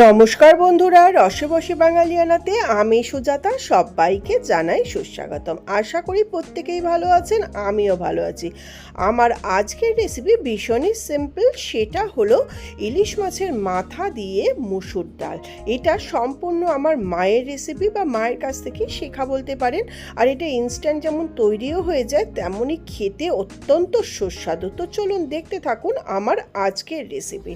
নমস্কার বন্ধুরা রসে বসে বাঙালিয়ানাতে আমি সুজাতা, সবাইকে জানাই সুস্বাগতম। আশা করি প্রত্যেকেই ভালো আছেন, আমিও ভালো আছি। আমার আজকের রেসিপি ভীষণই সিম্পল সেটা হলো ইলিশ মাছের মাথা দিয়ে মুসুর ডাল। এটা সম্পূর্ণ আমার মায়ের রেসিপি বা মায়ের কাছ থেকে শেখা বলতে পারেন। আর এটা ইনস্ট্যান্ট যেমন তৈরিও হয়ে যায়, তেমনই খেতে অত্যন্ত সুস্বাদু। তো চলুন দেখতে থাকুন আমার আজকের রেসিপি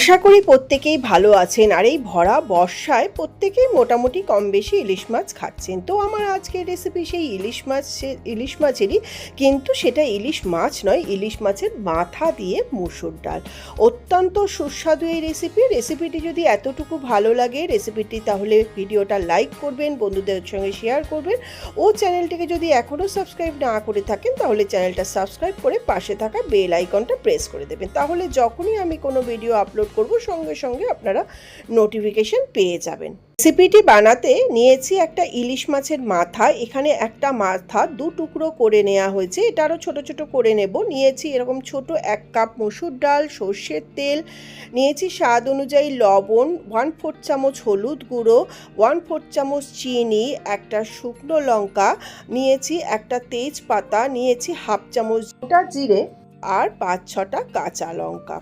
আশা করি প্রত্যেকেই ভালো আছেন। আর এই ভরা বর্ষায় প্রত্যেকেই মোটামুটি কম বেশি ইলিশ মাছ খাচ্ছেন। তো আমার আজকের রেসিপি সেই ইলিশ মাছ ইলিশ মাছেরই। কিন্তু সেটা ইলিশ মাছ নয়, ইলিশ মাছের মাথা দিয়ে মুসুর ডাল। অত্যন্ত সুস্বাদু এই রেসিপি রেসিপিটি যদি এতটুকু ভালো লাগে রেসিপিটি তাহলে ভিডিওটা লাইক করবেন, বন্ধুদের সঙ্গে শেয়ার করবেন। ও চ্যানেলটিকে যদি এখনও সাবস্ক্রাইব না করে থাকেন, তাহলে চ্যানেলটা সাবস্ক্রাইব করে পাশে থাকা বেল আইকনটা প্রেস করে দেবেন। তাহলে যখনই আমি কোনো ভিডিও আপলোড করব, সঙ্গে সঙ্গে আপনারা নোটিফিকেশন পেয়ে যাবেন। রেসিপিটি বানাতে নিয়েছি একটা ইলিশ মাছের মাথা, এখানে একটা মাথা দু টুকরো করে নেওয়া হয়েছে, এটা আরও ছোটো ছোটো করে নেব। নিয়েছি এরকম ছোট এক কাপ মসুর ডাল, সর্ষের তেল, নিয়েছি স্বাদ অনুযায়ী লবণ ওয়ান ফোর চামচ হলুদ গুঁড়ো ওয়ান ফোর চামচ চিনি, একটা শুকনো লঙ্কা, নিয়েছি একটা তেজপাতা, নিয়েছি হাফ চামচ গোটা জিরে আর পাঁচ ছটা কাঁচা লঙ্কা।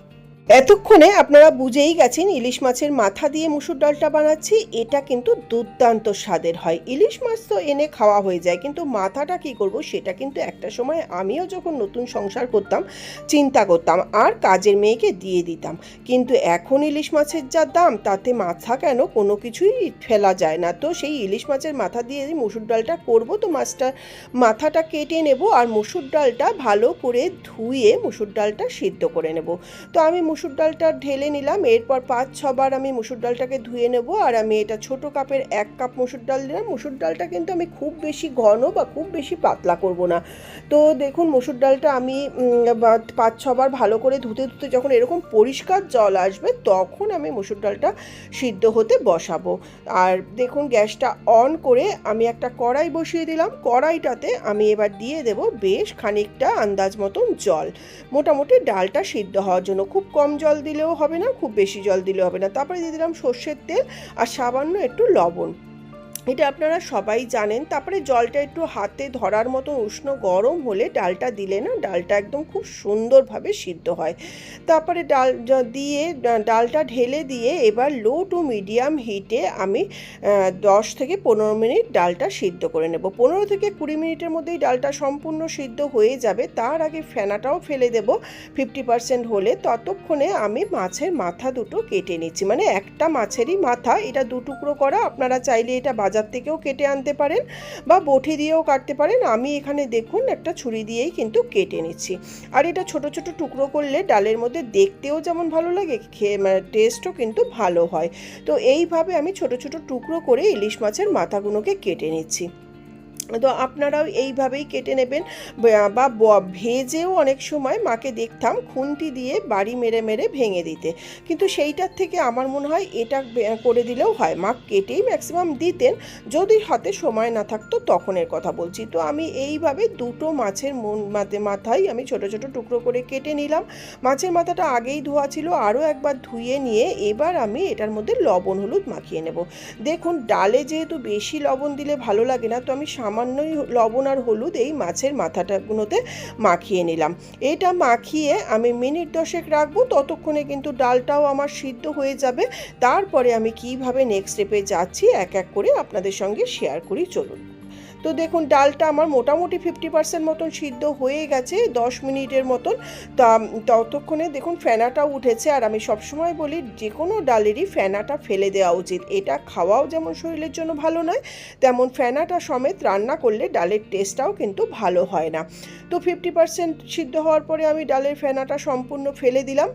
এতক্ষণে আপনারা বুঝেই গেছেন ইলিশ মাছের মাথা দিয়ে মুসুর ডালটা বানাচ্ছি, এটা কিন্তু দুর্দান্ত স্বাদের হয়। ইলিশ মাছ তো এনে খাওয়া হয়ে যায়, কিন্তু মাথাটা কি করব সেটা কিন্তু একটা সময় আমিও যখন নতুন সংসার করতাম, চিন্তা করতাম আর কাজের মেয়েকে দিয়ে দিতাম। কিন্তু এখন ইলিশ মাছের যা দাম, তাতে মাথা কেন কোনো কিছুই ফেলা যায় না। তো সেই ইলিশ মাছের মাথা দিয়ে মুসুর ডালটা করব, তো মাছটা, মাথাটা কেটে নেব আর মুসুর ডালটা ভালো করে ধুয়ে মুসুর ডালটা সিদ্ধ করে নেব। তো আমি মুসুর ডালটা ঢেলে নিলাম, এরপর পাঁচ ছবার আমি মুসুর ডালটাকে ধুয়ে নেব, আর আমি এটা ছোট কাপের এক কাপ মুসুর ডাল দিলাম। মুসুর ডালটা কিন্তু আমি খুব বেশি ঘন বা খুব বেশি পাতলা করব না। তো দেখুন, মুসুর ডালটা আমি পাঁচ ছবার ভালো করে ধুতে ধুতে যখন এরকম পরিষ্কার জল আসবে, তখন আমি মুসুর ডালটা সিদ্ধ হতে বসাবো। আর দেখুন, গ্যাসটা অন করে আমি একটা কড়াই বসিয়ে দিলাম। কড়াইটাতে আমি এবার দিয়ে দেব বেশ খানিকটা আন্দাজ মতন জল। মোটামুটি ডালটা সিদ্ধ হওয়ার জন্য খুব কম জল দিলেও হবে না, খুব বেশি জল দিলেও হবে না। তারপরে দিয়ে দিলাম সর্ষের তেল আর সামান্য একটু লবণ। এটা আপনারা সবাই জানেন। তারপরে জলটা একটু হাতে ধরার মতো উষ্ণ গরম হলে ডালটা দিলে না ডালটা একদম খুব সুন্দরভাবে সিদ্ধ হয়। তারপরে ডাল দিয়ে ডালটা ঢেলে দিয়ে এবার লো টু মিডিয়াম হিটে আমি দশ থেকে পনেরো মিনিট ডালটা সিদ্ধ করে নেব। পনেরো থেকে কুড়ি মিনিটের মধ্যেই ডালটা সম্পূর্ণ সিদ্ধ হয়ে যাবে। তার আগে ফেনাটাও ফেলে দেব। ফিফটি পার্সেন্ট হলে ততক্ষণে আমি মাছের মাথা দুটো কেটে নিচ্ছি। মানে একটা মাছেরই মাথা, এটা দু টুকরো করা। আপনারা চাইলে এটা বাজার থেকেও কেটে আনতে পারেন বা বটি দিয়েও কাটতে পারেন। আমি এখানে দেখুন একটা ছুরি দিয়েই কিন্তু কেটে নিচ্ছি। আর এটা ছোট ছোট টুকরো করলে ডালের মধ্যে দেখতেও যেমন ভালো লাগে, খেয়ে মানে টেস্টও কিন্তু ভালো হয়। তো এইভাবে আমি ছোট ছোট টুকরো করে ইলিশ মাছের মাথাগুলোকে কেটে নিচ্ছি। তো আপনারাও এইভাবেই কেটে নেবেন, বা ভেজেও অনেক সময় মাকে দেখতাম খুন্তি দিয়ে বাড়ি মেরে মেরে ভেঙে দিতে। কিন্তু সেইটার থেকে আমার মনে হয় এটা করে দিলেও হয়। মা কেটেই ম্যাক্সিমাম দিতেন, যদি হাতে সময় না থাকতো তখনের কথা বলছি। তো আমি এইভাবে দুটো মাছের মন মাথায় আমি ছোট ছোট টুকরো করে কেটে নিলাম। মাছের মাথাটা আগেই ধোয়া ছিল, আরও একবার ধুয়ে নিয়ে এবার আমি এটার মধ্যে লবণ, হলুদ মাখিয়ে নেব। দেখুন, ডালে যেহেতু বেশি লবণ দিলে ভালো লাগে না, তো আমি সামান্য সামান্যই লবণ আর হলুদ এই মাছের মাথাটাগুলোতে মাখিয়ে নিলাম। এটা মাখিয়ে আমি মিনিট দশেক রাখব, ততক্ষণে কিন্তু ডালটাও আমার সিদ্ধ হয়ে যাবে। তারপরে আমি কীভাবে নেক্সট স্টেপে যাচ্ছি, এক এক করে আপনাদের সঙ্গে শেয়ার করি, চলুন। তো দেখুন, ডালটা আমার মোটামুটি ফিফটি পার্সেন্ট মতন সিদ্ধ হয়ে গেছে, দশ মিনিটের মতন। তা, ততক্ষণে দেখুন ফেনাটাও উঠেছে, আর আমি সবসময় বলি যে কোনো ডালেরই ফেনাটা ফেলে দেওয়া উচিত। এটা খাওয়াও যেমন শরীরের জন্য ভালো নয়, তেমন ফেনাটা সমেত রান্না করলে ডালের টেস্টটাও কিন্তু ভালো হয় না। তো ফিফটি পার্সেন্ট সিদ্ধ হওয়ার পরে আমি ডালের ফেনাটা সম্পূর্ণ ফেলে দিলাম।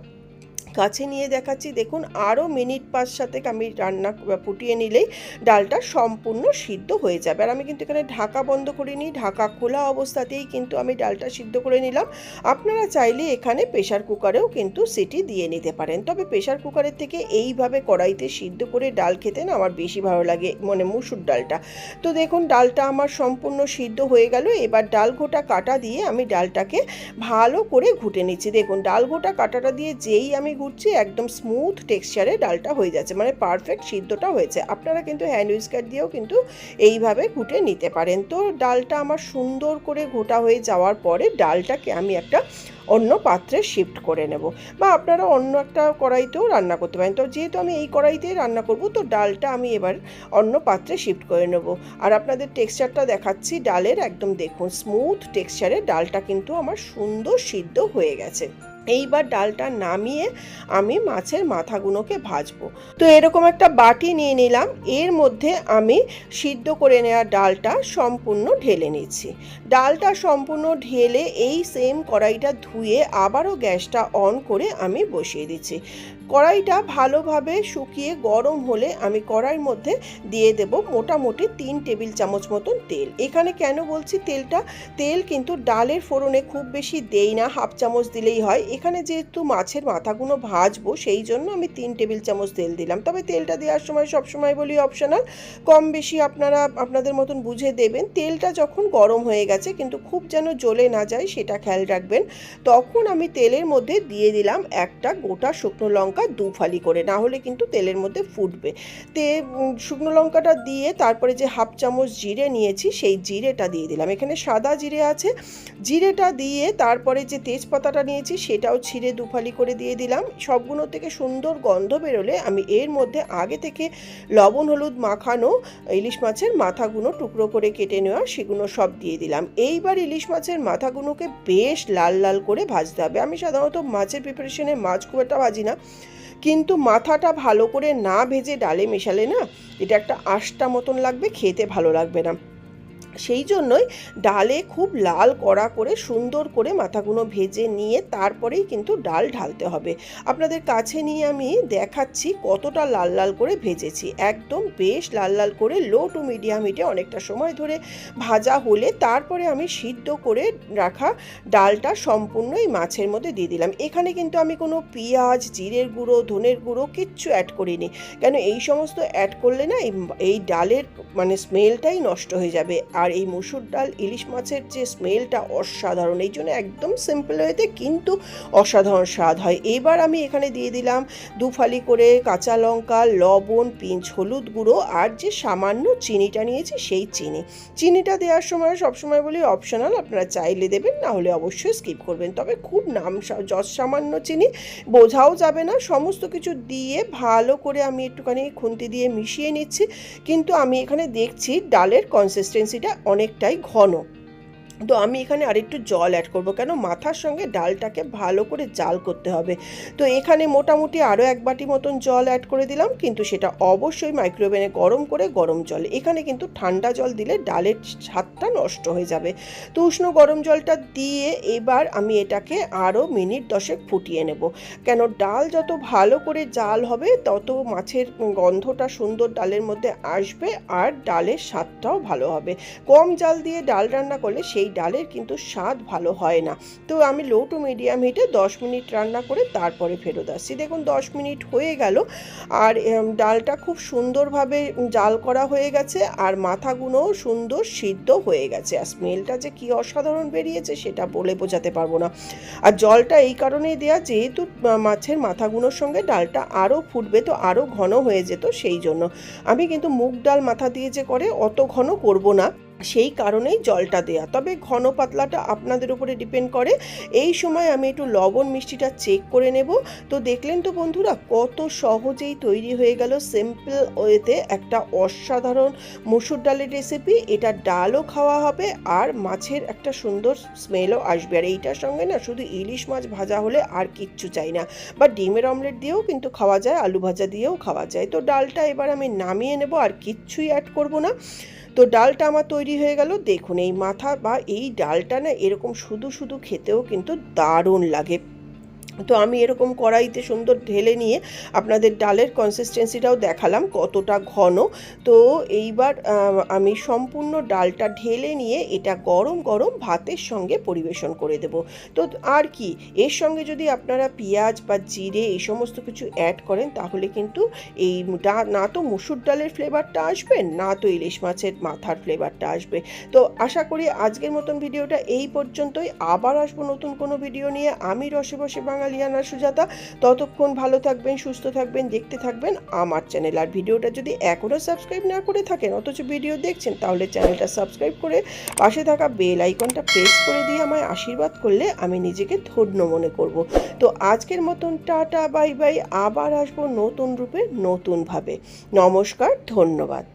কাছে নিয়ে দেখাচ্ছি। দেখুন আরও মিনিট পাঁচ সাথে আমি রান্না ফুটিয়ে নিলেই ডালটা সম্পূর্ণ সিদ্ধ হয়ে যাবে। আর আমি কিন্তু এখানে ঢাকা বন্ধ করিনি, ঢাকা খোলা অবস্থাতেই কিন্তু আমি ডালটা সিদ্ধ করে নিলাম। আপনারা চাইলে এখানে প্রেশার কুকারেও কিন্তু সিটি দিয়ে নিতে পারেন। তবে প্রেশার কুকারের থেকে এইভাবে কড়াইতে সিদ্ধ করে ডাল খেতে না আমার বেশি ভালো লাগে মানে মুসুর ডালটা। তো দেখুন, ডালটা আমার সম্পূর্ণ সিদ্ধ হয়ে গেল। এবার ডাল ঘোটা কাটা দিয়ে আমি ডালটাকে ভালো করে ঘুটে নিচ্ছি। দেখুন, ডাল ঘোটা কাটাটা দিয়ে যেই আমি ঘুরছি, একদম স্মুথ টেক্সচারে ডালটা হয়ে যাচ্ছে মানে পারফেক্ট সিদ্ধটা হয়েছে। আপনারা কিন্তু হ্যান্ড উইস্কার দিয়েও কিন্তু এইভাবে ঘুটে নিতে পারেন। তো ডালটা আমার সুন্দর করে ঘোটা হয়ে যাওয়ার পরে ডালটাকে আমি একটা অন্য পাত্রে শিফট করে নেব। বা আপনারা অন্য একটা কড়াইতেও রান্না করতে পারেন। তো যেহেতু আমি এই কড়াইতেই রান্না করব, তো ডালটা আমি এবার অন্য পাত্রে শিফট করে নেব। আর আপনাদের টেক্সচারটা দেখাচ্ছি, ডালের একদম দেখুন স্মুথ টেক্সচারে ডালটা কিন্তু আমার সুন্দর সিদ্ধ হয়ে গেছে। এইবার ডালটা নামিয়ে আমি মাছের মাথাগুলোকে ভাজবো। তো এরকম একটা বাটি নিয়ে নিলাম। এর মধ্যে আমি সিদ্ধ করে নেওয়া ডালটা সম্পূর্ণ ঢেলে নিচ্ছি। ডালটা সম্পূর্ণ ঢেলে এই সেম কড়াইটা ধুয়ে আবারও গ্যাসটা অন করে আমি বসিয়ে দিচ্ছি। কড়াইটা ভালোভাবে শুকিয়ে গরম হলে আমি কড়াইয়ের মধ্যে দিয়ে দেব মোটামুটি তিন টেবিল চামচ মতন তেল। এখানে কেন বলছি তেলটা? তেল কিন্তু ডালের ফোড়নে খুব বেশি দেই না, হাফ চামচ দিলেই হয়। এখানে যেহেতু মাছের মাথাগুলো ভাজবো, সেই জন্য আমি তিন টেবিল চামচ তেল দিলাম। তবে তেলটা দেওয়ার সময় সবসময় বলি অপশনাল, কম বেশি আপনারা, আপনাদের মতন বুঝে দেবেন। তেলটা যখন গরম হয়ে গেছে, কিন্তু খুব যেন জ্বলে না যায়, সেটা খেয়াল রাখবেন। তখন আমি তেলের মধ্যে দিয়ে দিলাম একটা গোটা শুকনো লঙ্কা দু ফালি করে, না হলে কিন্তু তেলের মধ্যে ফুটবে। তে শুকনো লঙ্কাটা দিয়ে তারপরে যে হাফ চামচ জিরে নিয়েছি, সেই জিরেটা দিয়ে দিলাম। এখানে সাদা জিরে আছে। জিরেটা দিয়ে তারপরে যে তেজপাতাটা নিয়েছি, সেটাও ছিঁড়ে দুফালি করে দিয়ে দিলাম। সবগুলো থেকে সুন্দর গন্ধ বেরোলে আমি এর মধ্যে আগে থেকে লবণ, হলুদ মাখানো ইলিশ মাছের মাথাগুলো টুকরো করে কেটে নেওয়া সেগুলো সব দিয়ে দিলাম। এইবার ইলিশ মাছের মাথাগুলোকে বেশ লাল লাল করে ভাজতে হবে। আমি সাধারণত মাছের প্রিপারেশনে মাছ খুব একটা ভাজি না। কিন্তু মাথাটা ভালো করে না ভেজে ডালে মেশালে না, এটা একটা আষ্টা মতন লাগবে, খেতে ভালো লাগবে না। সেই জন্যই ডালে খুব লাল কড়া করে সুন্দর করে মাথাগুলো ভেজে নিয়ে তারপরেই কিন্তু ডাল ঢালতে হবে। আপনাদের কাছে নিয়ে আমি দেখাচ্ছি কতটা লাল লাল করে ভেজেছি। একদম বেশ লাল লাল করে লো টু মিডিয়াম হিটে অনেকটা সময় ধরে ভাজা হলে তারপরে আমি সিদ্ধ করে রাখা ডালটা সম্পূর্ণ এই মাছের মধ্যে দিয়ে দিলাম। এখানে কিন্তু আমি কোনো পেঁয়াজ, জিরের গুঁড়ো, ধনের গুঁড়ো কিচ্ছু অ্যাড করিনি। কেন এই সমস্ত অ্যাড করলে না এই- ডালের মানে স্মেলটাই নষ্ট হয়ে যাবে। আর এই মুসুর ডাল, ইলিশ মাছের যে স্মেলটা অসাধারণ, এই জন্য একদম সিম্পল হয়েতে কিন্তু অসাধারণ স্বাদ হয়। এবার আমি এখানে দিয়ে দিলাম দু ফালি করে কাঁচা লঙ্কা, লবণ পিঞ্চ হলুদ গুঁড়ো আর যে সামান্য চিনিটা নিয়েছি সেই চিনি। চিনিটা দেওয়ার সময় সবসময় বলি অপশনাল আপনারা চাইলে দেবেন, না হলে অবশ্যই স্কিপ করবেন। তবে খুব নাম যৎ সামান্য চিনি বোঝাও যাবে না, সমস্ত কিছু দিয়ে ভালো করে আমি একটুখানি খুন্তি দিয়ে মিশিয়ে নিচ্ছি। কিন্তু আমি এখানে দেখছি ডালের কনসিস্টেন্সিটা অনেকটাই ঘন। তো আমি এখানে আরেকটু জল অ্যাড করব কেন? মাথার সঙ্গে ডালটাকে ভালো করে জাল করতে হবে। তো এখানে মোটামুটি আরও এক বাটি মতন জল অ্যাড করে দিলাম, কিন্তু সেটা অবশ্যই মাইক্রোওভেনে গরম করে গরম জল। এখানে কিন্তু ঠান্ডা জল দিলে ডালের স্বাদটা নষ্ট হয়ে যাবে। তো উষ্ণ গরম জলটা দিয়ে এবার আমি এটাকে আরও মিনিট দশেক ফুটিয়ে নেব। কেন? ডাল যত ভালো করে জাল হবে, তত মাছের গন্ধটা সুন্দর ডালের মধ্যে আসবে আর ডালের স্বাদটাও ভালো হবে। কম জাল দিয়ে ডাল রান্না করলে সেই ডালের কিন্তু স্বাদ ভালো হয় না। তো আমি লো টু মিডিয়াম হিটে দশ মিনিট রান্না করে তারপরে ফেরত আসছি। দেখুন, দশ মিনিট হয়ে গেল আর ডালটা খুব সুন্দরভাবে জাল করা হয়ে গেছে আর মাথাগুলোও সুন্দর সিদ্ধ হয়ে গেছে। আর স্মেলটা যে কী অসাধারণ বেরিয়েছে সেটা বলে বোঝাতে পারব না। আর জলটা এই কারণেই দেয়া যেহেতু মাছের মাথাগুলোর সঙ্গে ডালটা আরও ফুটবে তো আরও ঘন হয়ে যেত সেই জন্য। আমি কিন্তু মুগ ডাল মাথা দিয়ে যে করে অত ঘন করব না। সেই কারণেই জলটা দেয়া। তবে ঘন পাতলাটা আপনাদের উপরে ডিপেন্ড করে। এই সময় আমি একটু লবণ মিষ্টিটা চেক করে নেব। তো দেখলেন তো বন্ধুরা, কত সহজেই তৈরি হয়ে গেল সিম্পল ওয়েতে একটা অসাধারণ মুসুর ডালের রেসিপি এটা ডালও খাওয়া হবে আর মাছের একটা সুন্দর স্মেলও আসবে। আর এইটার সঙ্গে না শুধু ইলিশ মাছ ভাজা হলে আর কিচ্ছু চাই না। বা ডিমের অমলেট দিয়েও কিন্তু খাওয়া যায়, আলু ভাজা দিয়েও খাওয়া যায়। তো ডালটা এবার আমি নামিয়ে নেব, আর কিচ্ছুই অ্যাড করব না। তো ডালটা আমার তৈরি হয়ে গেল। দেখুন, এই মাথা বা এই ডালটা না এরকম শুধু শুধু খেতেও কিন্তু দারুণ লাগে। তো আমি এরকম কড়াইতে সুন্দর ঢেলে নিয়ে আপনাদের ডালের কনসিস্টেন্সিটাও দেখালাম কতটা ঘন। তো এইবার আমি সম্পূর্ণ ডালটা ঢেলে নিয়ে এটা গরম গরম ভাতের সঙ্গে পরিবেশন করে দেব। তো আর কি, এর সঙ্গে যদি আপনারা পেঁয়াজ বা জিরে এই সমস্ত কিছু অ্যাড করেন, তাহলে কিন্তু এই না তো মুসুর ডালের ফ্লেভারটা আসবে, না তো ইলিশ মাছের মাথার ফ্লেভারটা আসবে। তো আশা করি আজকের মতন ভিডিওটা এই পর্যন্তই। আবার আসব নতুন কোনো ভিডিও নিয়ে। আমি রসে বসে বাঙালিয়ানা সুজাতা, ততক্ষণ ভালো থাকবেন, সুস্থ থাকবেন, দেখতে থাকবেন আমার চ্যানেল। আর ভিডিওটা যদি এখনও সাবস্ক্রাইব না করে থাকেন, অথচ ভিডিও দেখছেন, তাহলে চ্যানেলটা সাবস্ক্রাইব করে পাশে থাকা বেল আইকনটা প্রেস করে দিয়ে আমায় আশীর্বাদ করলে আমি নিজেকে ধন্য মনে করব। তো আজকের মতন টাটা, বাই বাই। আবার আসব নতুন রূপে, নতুনভাবে। নমস্কার, ধন্যবাদ।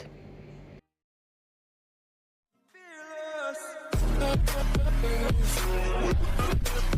With